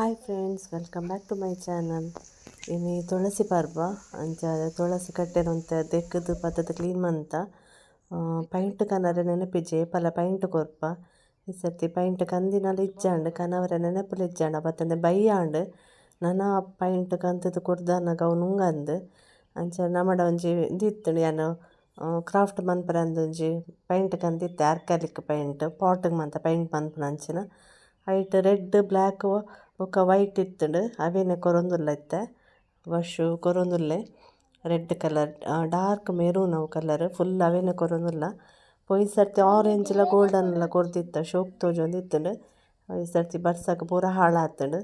Hi friends, welcome back to my channel. ಇನ್ನು ತುಳಸಿ ಪರ್ವ, ಅಂಚ ತುಳಸಿ ಕಟ್ಟೆನಂತ ದೆಕ್ಕದು ಪದ್ಧತಿ ಕ್ಲೀನ್ ಮಂತ. ಪೈಂಟ್ ಕನರೆ ನೆನಪಿಜೆ, ಪಲ ಪೈಂಟ್ ಕೊರ್ಪ. ಈ ಸರ್ತಿ ಪೈಂಟ್ ಕಂದಿನಲ್ಲಿ ಇಜ್ಜಾಂಡ್, ಕನವರ ನೆನಪಲ್ಲಿ ಇಜ್ಜಾಂಡ. ಬತ್ತಂದೆ ಬೈಯಾಂಡ್, ನನ ಪೈಂಟ್ ಕಂತದು ಕೊರ್ದಾನಗ ಅವು ನುಂಗಂದ್ ಅಂಚ ನಮ್ಮಡ ಒಂಜಿ ಇಂದಿತ್ತುಂಡು ಯಾನು ಕ್ರಾಫ್ಟ್ ಮನ್ಪರೆ ಅಂದೊಂಜಿ ಪೈಂಟ್ ಕಂದಿತ್ತೆ ಆರ್ಕಾಲಿಕ್ ಪೈಂಟ್ ಪಾಟ್ಗೆ ಮಂತ ಪೈಂಟ್ ಮನ್ಪುನ ಅಂಚಿನ ಐಟ್ ರೆಡ್ ಬ್ಲ್ಯಾಕ್ ಬೊಕ ವೈಟ್ ಇತ್ತುಂಡು ಅವೆನೆ ಕೊರೊಂದುಲ್ಲ ಇತ್ತೆ? ವಶು ಕೊರೊಂದುಲ್ಲೆ. ರೆಡ್ ಕಲರ್ ಡಾರ್ಕ್ ಮೆರೂನ್ ಅವು ಕಲರ್ ಫುಲ್ ಅವೆನೆ ಕೊರೊಂದುಲ್ಲ. ಪೊಯ್ ಸರ್ತಿ ಆರೆಂಜ್ಲ ಗೋಲ್ಡನ್ ಲ ಕೊರ್ದಿತ್ತ ಶೋಕ್ ತೋಜೊಂದಿತ್ತುಂಡು ಈ ಸರ್ತಿ ಬರ್ಸಗ್ ಪೂರ ಹಾಳಾತುಂಡು.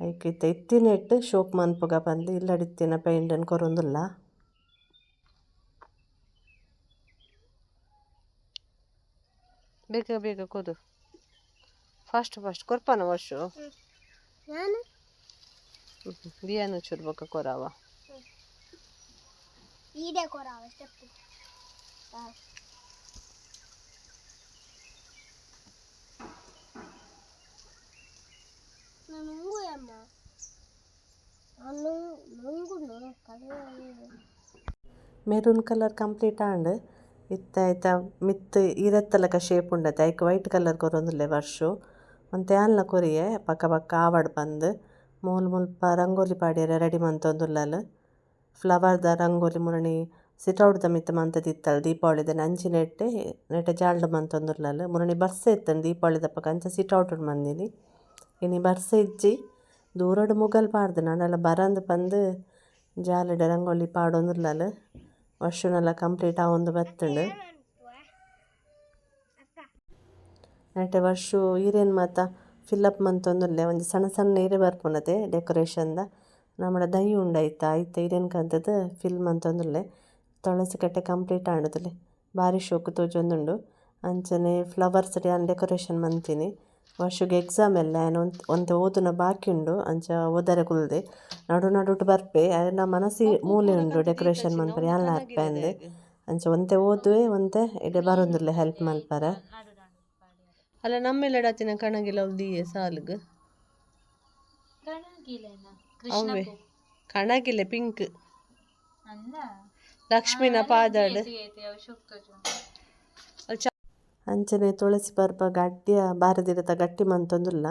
ಐಕ್ ಇತ್ತೆ ಇತ್ತಿನೆಟ್ ಶೋಕ್ ಮನ್ಪುಗ ಪಂದ್ ಇಲ್ಲಡಿತ್ತಿನ ಪೈಂಟ್ ಕೊರೊಂದುಲ್ಲ. ಬೇಗ ಬೇಗ ಕೊದು ಫಾಸ್ಟ್ ಫಾಸ್ಟ್ ಕೊರ್ಪನ ವರ್ಷು? ನಾನು ಬಿಯಾನು ಚೂರು ಬೊಕ ಕೊರಾವ ಈಡೆ ಕೊರಾವ ಸ್ಟೆಪ್ ನಾನು ಉಂಗು ಅಮ್ಮ ನಾನು ನುಂಗುನು ಕಡೆ ಮೆರೂನ್ ಕಲರ್ ಕಂಪ್ಲೀಟ್ ಆಂಡ್ ಇತ್ತ ಐತ ಮಿತ್ ಇರತ್ತಲಕ ಶೇಪ್ ಉಂಡತೆ ಐಕ್ ವೈಟ್ ಕಲರ್ ಕೊರೊಂದುಲ್ಲೆ ವರ್ಷು ಒಂತೆ ಆನ್ಲ ಕೊರಿಯೆ, ಪಕ್ಕ ಪಕ್ಕ ಆವಡ್ ಪಂದ್ ಮೂಲು ಮುಲ್ಪ ರಂಗೋಲಿ ಪಾಡ್ಯರೆ ರೆಡಿ ಮಂತೊಂದುಲ್ಲಲ್ ಫ್ಲವರ್ದ ರಂಗೋಲಿ ಮುರಣಿ ಸಿಟೌಟ್ದ ಮಿತ್ತ್ ಮಂತದಿತ್ತಲ್ ದೀಪಾವಳಿದ ಅಂಚಿ ನೆಟ್ಟೆ ನೆಟೆ ಜಾಲ್ಡ್ ಮಂತೊಂದುಲ್ಲಲ್ ಮುರಣಿ ಬರ್ಸೆ ಇತ್ತಂಡು ದೀಪಾವಳಿ ದಪ್ಪಗ ಅಂಚ ಸಿಟೌಟ್ ಮಂದಿನಿ ಇನಿ ಬರ್ಸೆ ಇಜ್ಜಿ, ದೂರಡ್ ಮುಗಲ್ ಪಾಡ್ದು ನಾನೆಲ್ಲ ಬರಂದ್ ಪಂದ್ ಜಾಲಡೆ ರಂಗೋಲಿ ಪಾಡೊಂದುಲ್ಲಲ್. ವರ್ಷನೆಲ್ಲ ಕಂಪ್ಲೀಟ್ ಆವೊಂದು ಬತ್ತುಂಡು. ನೆಟೆ ವರ್ಷು ಈರೇನು ಮಾತ, ಫಿಲ್ಲಪ್ ಮಂತೊಂದುಲ್ಲೆ ಒಂಜಿ ಸಣ್ಣ ಸಣ್ಣ ಏರೆ ಬರ್ಪುನತೆ ಡೆಕೊರೇಷನ್ದ. ನಮ್ಮಡ ದೈ ಉಂಡಾಯ್ತ ಐತ ಈರೇನು ಕಂತದ ಫಿಲ್ ಮಂತೊಂದುಲ್ಲೆ ತುಳಸಿ ಕಟ್ಟೆ ಕಂಪ್ಲೀಟ್ ಆಂಡುದುಲೆ ಬಾರಿ ಶೋಕು ತೋಜೊಂದುಂಡು ಅಂಚನೆ ಫ್ಲವರ್ಸ್ ಯಾನ್ ಡೆಕೊರೇಷನ್ ಮಂತಿನಿ. ವರ್ಷಗ್ ಎಕ್ಸಾಮ್ ಎಲ್ಲ ಏನು ಒಂದು ಓದುನ ಬಾಕಿ ಉಂಡು. ಅಂಚ ಓದರೆ ಕುಲ್ದೆ ನಡು ನಡುಟ್ ಬರ್ಪೆ. ನಮ್ಮ ಮನಸ್ಸಿ ಮೂಲೆ ಉಂಡು ಡೆಕೊರೇಷನ್ ಮನ್ಪರೆ ಯಾನ್ಲ ಹರ್ಪೆ ಅಂದೆ? ಅಂಚ ಒಂತೆ ಓದುವೆ, ಒಂತೆ ಇಡೆ ಬರೊಂದುಲ್ಲೆ ಹೆಲ್ಪ್ ಮನ್ಪರೆ ಅಲ್ಲ ನಮ್ಮೆಲ್ಲಡತ್ತಿನ ಕಣಗಿಲ ಉಲ್ದಿಯೆ ಸಾಲ್ಗ್. ಅವೇ ಕಣಗಿಲೆ ಪಿಂಕ್. ಲಕ್ಷ್ಮಿನ ಪಾದಾಡ್ ಅಂಚನೆ ತುಳಸಿ ಪರ್ಪ ಗಟ್ಟಿಯ ಬಾರದಿರತ ಗಟ್ಟಿ ಮಂತೊಂದುಲ್ಲ.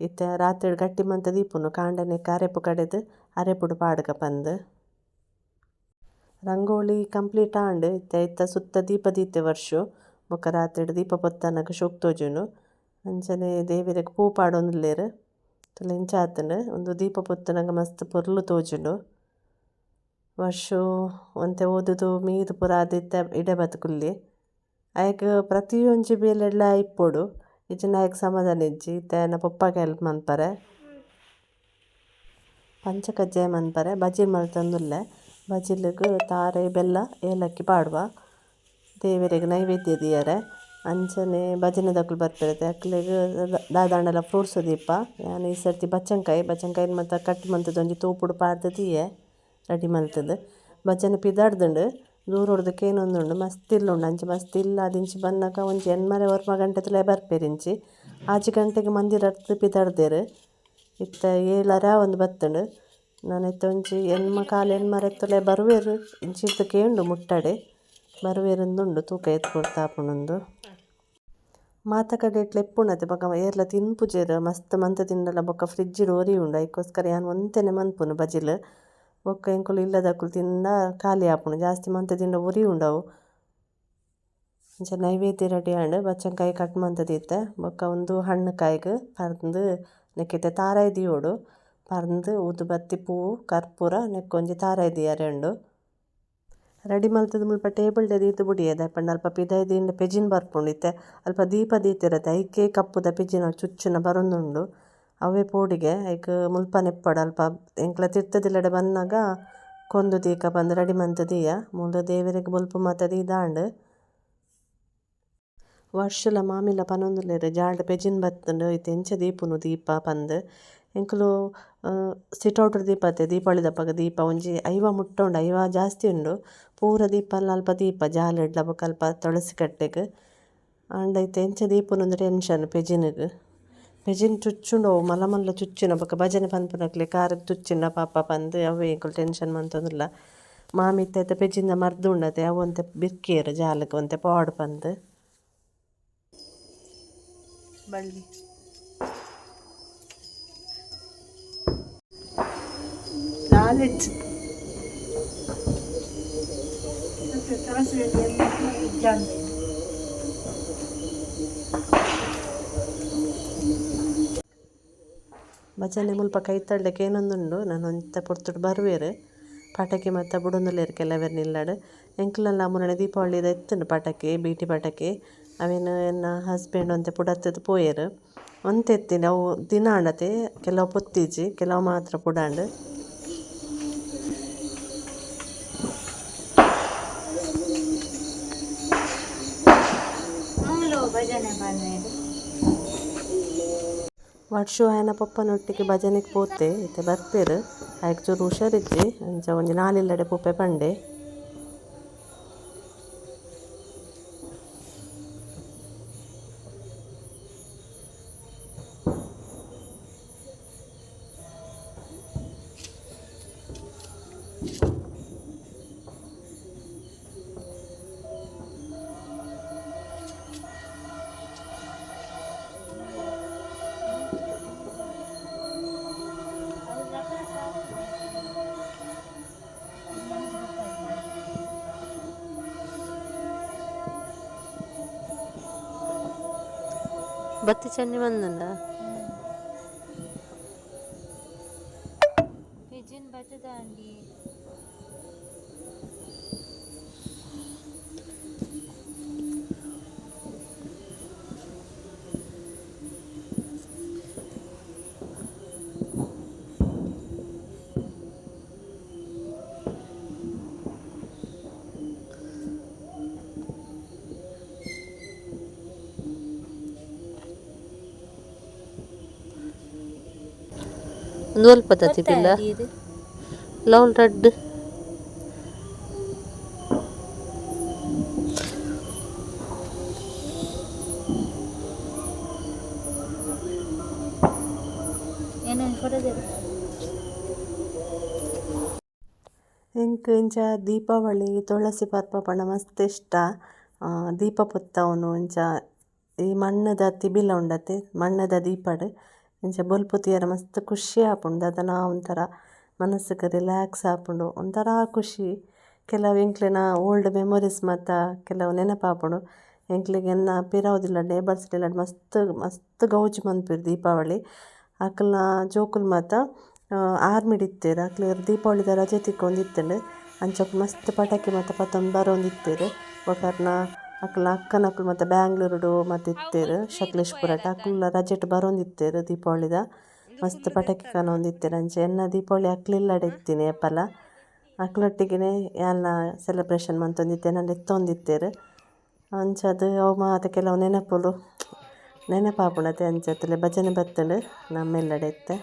ಇತ್ತ ರಾತ್ರಿ ಗಟ್ಟಿ ಮಂತ ದೀಪುನು ಕಾಂಡನೆ ಕರೆಪು ಕಡೆದು ಅರೆಪುಡು ಪಾಡ್ಗ ಪಂದ್. ರಂಗೋಲಿ ಕಂಪ್ಲೀಟ್ ಆಂಡ್ ಇತ್ತ ಇತ್ತ ಸುತ್ತ ದೀಪ ದೀತೆ ವರ್ಷು. ಬೊಕ ರಾತ್ರಿಡ್ ದೀಪ ಪೊತ್ತನಗ ಶೋಕ್ ತೋಜುನು ಅಂಚನೆ ದೇವೆರೆಗ್ ಪೂ ಪಾಡೊಂದುಲ್ಲೆರ್ ತುಲ ಇಂಚ ಆತುಂಡು ಉಂದು ದೀಪ ಪೊತ್ತುನಗ ಮಸ್ತ್ ಪೊರ್ಲು ತೋಜುಂಡು ವರ್ಷು ಒಂತೆ ಓದುದು ಮೀದು ಪೂರ ಆದಿತ್ತೆ ಇಡೆ ಬದುಕುಲ್ಲಿ ಆಯ್ಕ ಪ್ರತಿಯೊಂಜಿ ಬೇಲೆಡ್ಲ ಇಪ್ಪೊಡು. ಇಜ್ಜಿಂಡ ಆಯ್ಕ ಸಮಾಧಾನ ಇಜ್ಜಿ ಇತ್ತೆ ಪಪ್ಪಾಗೆ ಹೆಲ್ಪ್ ಮನ್ಪರೆ. ಪಂಚಕಜ್ಜಾಯ ಮನ್ಪರೆ. ಬಜಿಲ್ ಮಲ್ತೊಂದುಲ್ಲೆ. ಬಜಿಲ್ಗ್ ತಾರೆ ಬೆಲ್ಲ ಏಲಕ್ಕಿ ಪಾಡುವ. ದೇವೆರೆಗ್ ನೈವೇದ್ಯ ದಿಯರೆ ಅಂಚನೆ ಭಜನೆದಕುಲು ಬರ್ಪೆರ್ ಅಕ್ಲೆಗ್ ದಾದಾಂಡಲ ಫ್ರೂಟ್ಸ್ ದೀಪ. ಯಾನ್ ಈ ಸರ್ತಿ ಬಚ್ಚಂಕಾಯಿ ಬಚ್ಚಂಕಾಯಿನ್ ಮಾತ ಕಟ್ ಮಂತುದು ಒಂಜಿ ತೂಪುಡು ಪಾಡ್ದ್ ರೆಡಿ ಮಲ್ತುದು ಭಜನೆ ಪಿದಾಡ್ದುಂಡು. ದೂರ ಕೇನೊಂದುಂಡು ಮಸ್ತ್ ಇಲ್ಲುಂಡು ಅಂಚ ಮಸ್ತ್ ಇಲ್ಲ ಅದಿಂಚಿ. ಬನ್ನಗ ಒಂಜಿ ಎನ್ಮರೆ ಒರ್ಮ ತಲೆ ಬರ್ಪೆರ್ ಇಂಚಿ. ಆಜಿ ಮಂದಿರ ಅರ್ಥ ಪಿದಾಡ್ದೇರು. ಇತ್ತ ಏಳರ ಒಂದು ಬತ್ತುಂಡು. ನಾನು ಐತ ಒಂಜಿ ಎನ್ಮ, ಕಾಲ್ ತಲೆ ಬರುವೆರ್. ಇಂಚಿತ್ತು ಕೇಂಡು ಮುಟ್ಟಡೆ. ಬರುವೆರಿಂದುಂಡು ತೂಕ ಎತ್ಕೊಡ್ತಾ ಆಪುಂಡುಂದು ಮಾತ ಕಡೆ ಎಪ್ಪುಣತೆ ಬೊಕ ಏರ್ಲ ತಿನ್ಪುಜೆರ್ ಮಸ್ತ್ ಮಂತ ತಿಂಡಲ ಬೊಕ ಫ್ರಿಡ್ಜ್ಡ್ ಒರಿ ಉಂಡು ಐಕೋಸ್ಕರ ಯಾನ್ ಒಂತೆನೆ ಮನ್ಪುನು ಬಜಿಲ್. ಬೊಕ ಎಂಕುಲು ಇಲ್ಲದಕುಲು ತಿಂಡ ಖಾಲಿ ಆಪುಂಡು ಜಾಸ್ತಿ ಮಂತ ತಿಂಡ ಉರಿ ಉಂಡವು ಇಂಚ ನೈವೇದ್ಯ ರೆಡಿ ಆಂಡ್. ಬಚ್ಚಂಕಾಯಿ ಕಟ್ ಮಂತ ದೀತೆ. ಬೊಕ ಒಂದು ಹಣ್ಣು ಕಾಯಿಗ್ ಪರ್ಂದ್ ನೆಕ್ಕೆತೆ ತಾರಾಯಿ ದಿಯೋಡು ಪರ್ಂದ್ ಊದುಬತ್ತಿ ಪೂವು, ಕರ್ಪೂರ ನೆಕ್ಕ್ ಒಂಜಿ ತಾರಾಯಿ ದಿಯ ಉಂಡು ರೆಡಿ ಮಲ್ತುದು ಮುಲ್ಪ ಟೇಬಲ್ ದೀತು ದೀತ್ ಬುಡಿಯೆದ ಪಂಡ ಅಲ್ಪ ಪಿದಾಯಿ ದೀಂಡ ಪೆಜಿನ್ ಬರ್ಪುಂಡು ಇತ್ತೆ ಅಲ್ಪ ದೀಪ ದೀತಿರತ್ತೆ. ಐಕೆ ಕಪ್ಪುದ ಪೆಜಿನ ಚುಚ್ಚುನ ಬರೊಂದುಂಡು. ಅವೇ ಪೋಡಿಗೆ ಐಕ್ ಮುಲ್ಪನೆ ನೆಪ್ಪಡ. ಅಲ್ಪ ಎಂಕ್ಲ ತಿರ್ತದಿಲ್ಲಡೆ ಬಂದಾಗ ಕೊಂದು ದೀಕ ಪಂದ್ ರೆಡಿ ಮಂತದೀಯ ದಿಯ. ದೇವರಿಗೆ ಬೊಲ್ಪು ಮಾತ ದೀದಾಂಡ್. ವರ್ಷಲ ಮಾಮಿಲ ಪನೊಂದುಲ್ಲೆರ್ ಜಾಲ್ಡ್ ಪೆಜಿನ್ ಬತ್ತುಂಡು. ಇತ್ತೆ ಎಂಚ ದೀಪುನು ದೀಪ ಪಂದ್ ಎಂಕುಲು ಸಿಟೌಟ್ ದೀಪತೆ ದೀಪಾವಳಿ ದಪ್ಪಗ ದೀಪ, ಒಂಜಿ ಐವ ಮುಟ್ಟ ಉಂಡು, ಐವ ಜಾಸ್ತಿ ಉಂಡು. ಪೂರ ದೀಪ, ಅಲ್ಪ ದೀಪ ಜಾಲೆಡ್ಲ ಬೊಕ ಅಲ್ಪ ತುಳಸಿ ಕಟ್ಟೆಗ್. ಆಂಡ ಐತೆ ಎಂಚ ದೀಪುಂಡು ಟೆನ್ಷನ್, ಪೆಜಿನ್ಗ್. ಪೆಜಿನ್ ಚುಚ್ಚುಂಡು, ಅವು ಮಲ ಮಲ್ಲ ಚುಚ್ಚಿನ ಬೊಕ ಭಜನೆ ಪನ್ಪುನಕ್ಲೆ ಕಾರ್ ತುಚ್ಚಿಂಡ ಪಾಪ ಪಂದ್, ಅವೇ ಎಂಕುಲು ಟೆನ್ಷನ್ ಮಂತೊಂದುಲ್ಲ. ಮಾಮಿ ಇತ್ತೆ ಪೆಜಿಂದ ಮರ್ದು ಉಂಡತೆ ಅವು ಒಂತೆ ಬಿರ್ಕೇರು ಜಾಲಕ್ ಒಂತೆ ಪಾಡ್ ಪಂದ್. ಬಳ್ಳಿ. ನಾಲೆಡ್ಜ್ ಭಜನೆ ಮುಲ್ಪ ತಳ್ಳಕ್ಕೆ ಏನೊಂದುಂಡು, ನಾನು ಅಂತ ಪೊರ್ತುಡು ಬರುವೆರು. ಪಟಾಕಿ ಮತ್ತು ಬುಡೊಂದುಲ್ಲೆರ್ ಕೆಲವೆರ್ ನಿಲ್ಲಡ್. ಎಂಕ್ಲೆಲ್ಲ ಮುರಣೆ ದೀಪಾವಳಿದ ಎತ್ತುಂಡು ಪಟಾಕಿ ಬೀಟಿ ಪಟಾಕಿ ಅವೇನು ಎನ್ನ ಹಸ್ಬೆಂಡ್ ಅಂತ ಪುಡತ್ತುದು ಪೋಯರು. ಒಂತೆ ಎತ್ತಿನ ಅವು ದಿನ ಆಂಡತೆ ಕೆಲವು ಪೊತ್ತಿಜಿ, ಕೆಲವು ಮಾತ್ರ ಪುಡಾಂಡ್. ಭಜನೆ ಬಂದ್ಮೇಲೆ ವರ್ಷು ಆಯನ ಪಪ್ಪನೊಟ್ಟಿಗೆ ಭಜನೆಗೆ ಪೋತೆ, ಇತ್ತೆ ಬರ್ಪೇರು ಆಯ್ಕೆ ಚೂರು ಹುಷಾರಿಜ್ಜಿ ಅಂಚ ಒಂಜಿ ನಾಲಿಲ್ಲಡೆ ಪೂಪೆ ಪಂಡೆ ബത്തിച്ചഞ്ഞ് വന്നുണ്ടോ పిజిన్ బతుదా అండి ಒಂದು ಒಲ್ಪ ತತ್ತಿ ಪಿಲ್ಲ ఇది ಲೌಲ್ ರಡ್ నేను ఫోటో ಎಂಕ್ ಇಂಚ ದೀಪಾವಳಿ ತುಳಸಿ ಪರ್ಪ ಪಂಡ ಮಸ್ತ್ ಇಷ್ಟ ಆ, ದೀಪ ಪೊತ್ತವನು ಇಂಚ ಈ ಮಣ್ಣದ ತಿಬಿಲ ಉಂಡತೆ ಮಣ್ಣದ ದೀಪಡ್ ಇಂಚ ಬೊಲ್ಪುತಿಯರ ಮಸ್ತ್ ಖುಷಿ ಆಪುಂಡು ದಾದನ ಒಂಥರ ಮನಸ್ಸಿಗೆ ರಿಲ್ಯಾಕ್ಸ್ ಆಪುಂಡು ಒಂಥರ ಖುಷಿ. ಕೆಲವು ಎಂಕ್ಲೆನ ಓಲ್ಡ್ ಮೆಮೊರೀಸ್ ಮಾತ ಕೆಲವು ನೆನಪಾಪುಂಡು ಎಂಕ್ಲೆಗ್ ಎನ್ನ ಪಿರಾವುದಿಲ್ಲ ನೇಬರ್ಸ್ ಡಿಲಡ್ ಮಸ್ತ್ ಮಸ್ತ್ ಗೌಜಿ ಮನ್ಪುವೆರ್ ದೀಪಾವಳಿ. ಅಕಲ್ನ ಜೋಕುಲು ಮಾತ ಆರ್ಮಿಡ್ ಇತ್ತೆರ್. ಅಕ್ಲೆಗ್ ದೀಪಾವಳಿದ ರಜೆ ತಿಕ್ಕೊಂದು ಇತ್ತೆಂಡ್ ಮಸ್ತ್ ಪಟಾಕಿ ಮಾತ ಪತ್ತೊಂದು ಬರೋಂದಿತ್ತೀರಿ ಇತ್ತೇರ್ ಅಕ್ಲ್ನ ಅಕ್ಕನಕುಲು ಮತ್ತು ಬ್ಯಾಂಗ್ಳೂರುಡು ಮತ್ತು ಇತ್ತೇರು ಶಕ್ಲೇಶ್ಪುರಟ್ ಅಕ್ಲೆಲ್ಲ ರಜೆಟ್ ಬರೋಂದು ಇತ್ತೇರು ದೀಪಾವಳಿದ. ಮಸ್ತ್ ಪಟಾಕಿ ಕಾಣೊಂದು ಇತ್ತೇರು ಅಂಚೆ ಎನ್ನ ದೀಪಾವಳಿ ಅಕ್ಲಿಲ್ಲಡೆ ಇತ್ತೀನಿ ಎಪ್ಪಲ ಅಕ್ಲೊಟ್ಟಿಗೆನೆ ಯಾಲ ಸೆಲೆಬ್ರೇಷನ್ ಮಂತೊಂದಿತ್ತೆ ನಾನು ಎತ್ತೊಂದಿತ್ತೇರ್ ಅಂಚದು ಅವು ಮಾತ ಕೆಲವು ನೆನಪುಲು. ನೆನಪಾಪುಂಡತೆ ಅಂಚತ್ತಲೆ ಭಜನೆ ಬತ್ತಂಡು ನಮ್ಮೆಲ್ಲಡೆ ಇತ್ತೆ.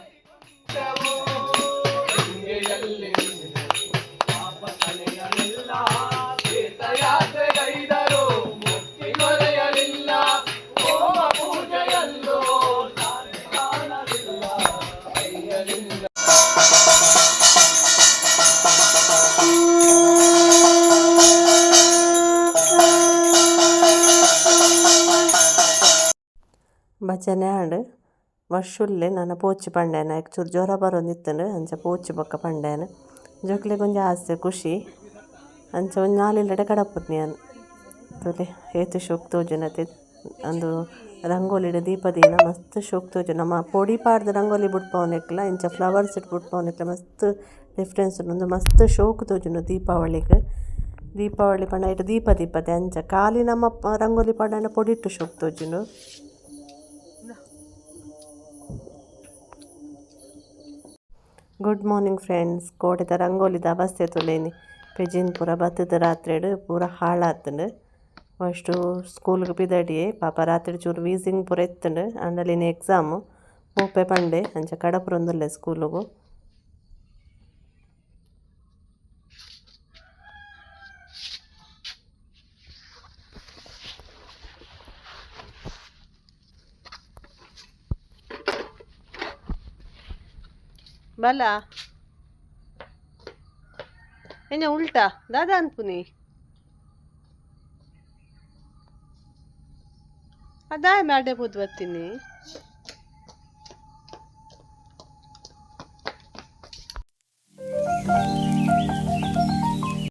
ಭಜನೆ ಆಂಡ್ ವರ್ಷುಲ್ಲೆ ನನ್ನ ಪೋಚಿ ಪಂಡೇನ ಚೂರು ಜ್ವರ ಬರೋಂದಿತ್ತುಂಡು ಅಂಚ ಪೋಚಿ ಬೊಕ್ಕ ಪಂಡೇನ ಜೋಕ್ಲೆಗ್ ಒಂಜಿ ಆಸೆ ಖುಷಿ ಅಂಚ ಒಂಜಿ ನಾಲಿಲ್ಲಡೆ ಕಡಪುನಿ ನಾನು ತುಲೆ ಏತು ಶೋಕ್ ತೋಜುನತೆ ಅಂದು ರಂಗೋಲಿಡ್ ದೀಪ ದೀನ ಮಸ್ತ್ ಶೋಕ್ ತೋಜು ನಮ್ಮ ಪೊಡಿ ಪಾಡ್ದು ರಂಗೋಲಿ ಬುಡ್ಪವನೆಕ್ಲ ಇಂಚ ಫ್ಲವರ್ಸ್ ಇಟ್ಟು ಬುಡ್ಪವನೆಕ್ಲ ಮಸ್ತ್ ಡಿಫ್ರೆನ್ಸ್ ಉಂಡು ಮಸ್ತ್ ಶೋಕ್ ತೋಜುಂಡು ದೀಪಾವಳಿಗ್ ದೀಪಾವಳಿ ಪಂಡ ಐಟ್ ದೀಪ ದೀಪತೆ ಅಂಚ ಖಾಲಿ ನಮ್ಮ ರಂಗೋಲಿ ಪಾಡಂಡ ಪೊಡಿಟ್ಟು ಶೋಕ್ ತೋಜುಂಡು ಗುಡ್ ಮಾರ್ನಿಂಗ್ ಫ್ರೆಂಡ್ಸ್ ಕೋಟೆದ ರಂಗೋಲಿದ ಅವಸ್ಥೆ ತುಲೇನಿ ಪೆಜಿನ್ ಪೂರ ಬತ್ತದ ರಾತ್ರಿಡ್ ಪೂರ ಹಾಳಾತಂಡು. ಸ್ಕೂಲ್ ಸ್ಕೂಲ್ಗೆ ಬಿದಡಿಯೇ, ಪಾಪ ರಾತ್ರಿ ಚೂರು ವೀಸಿಂಗ್ ಪೂರ ಎತ್ತಂಡು. ಅಂಡಲಿನ ಎಕ್ಸಾಮು ಪೋಪೆ ಪಂಡೆ, ಅಂಚ ಕಡಪುರೊಂದುಲ್ಲೆ ಸ್ಕೂಲಿಗೂ ಬಲ. ಎಂಜ ಉಲ್ಟಾ. ದಾದಾ ಅನ್ಪುನಿ. ಅದಾಯ ಪೋದು ಬರ್ತೀನಿ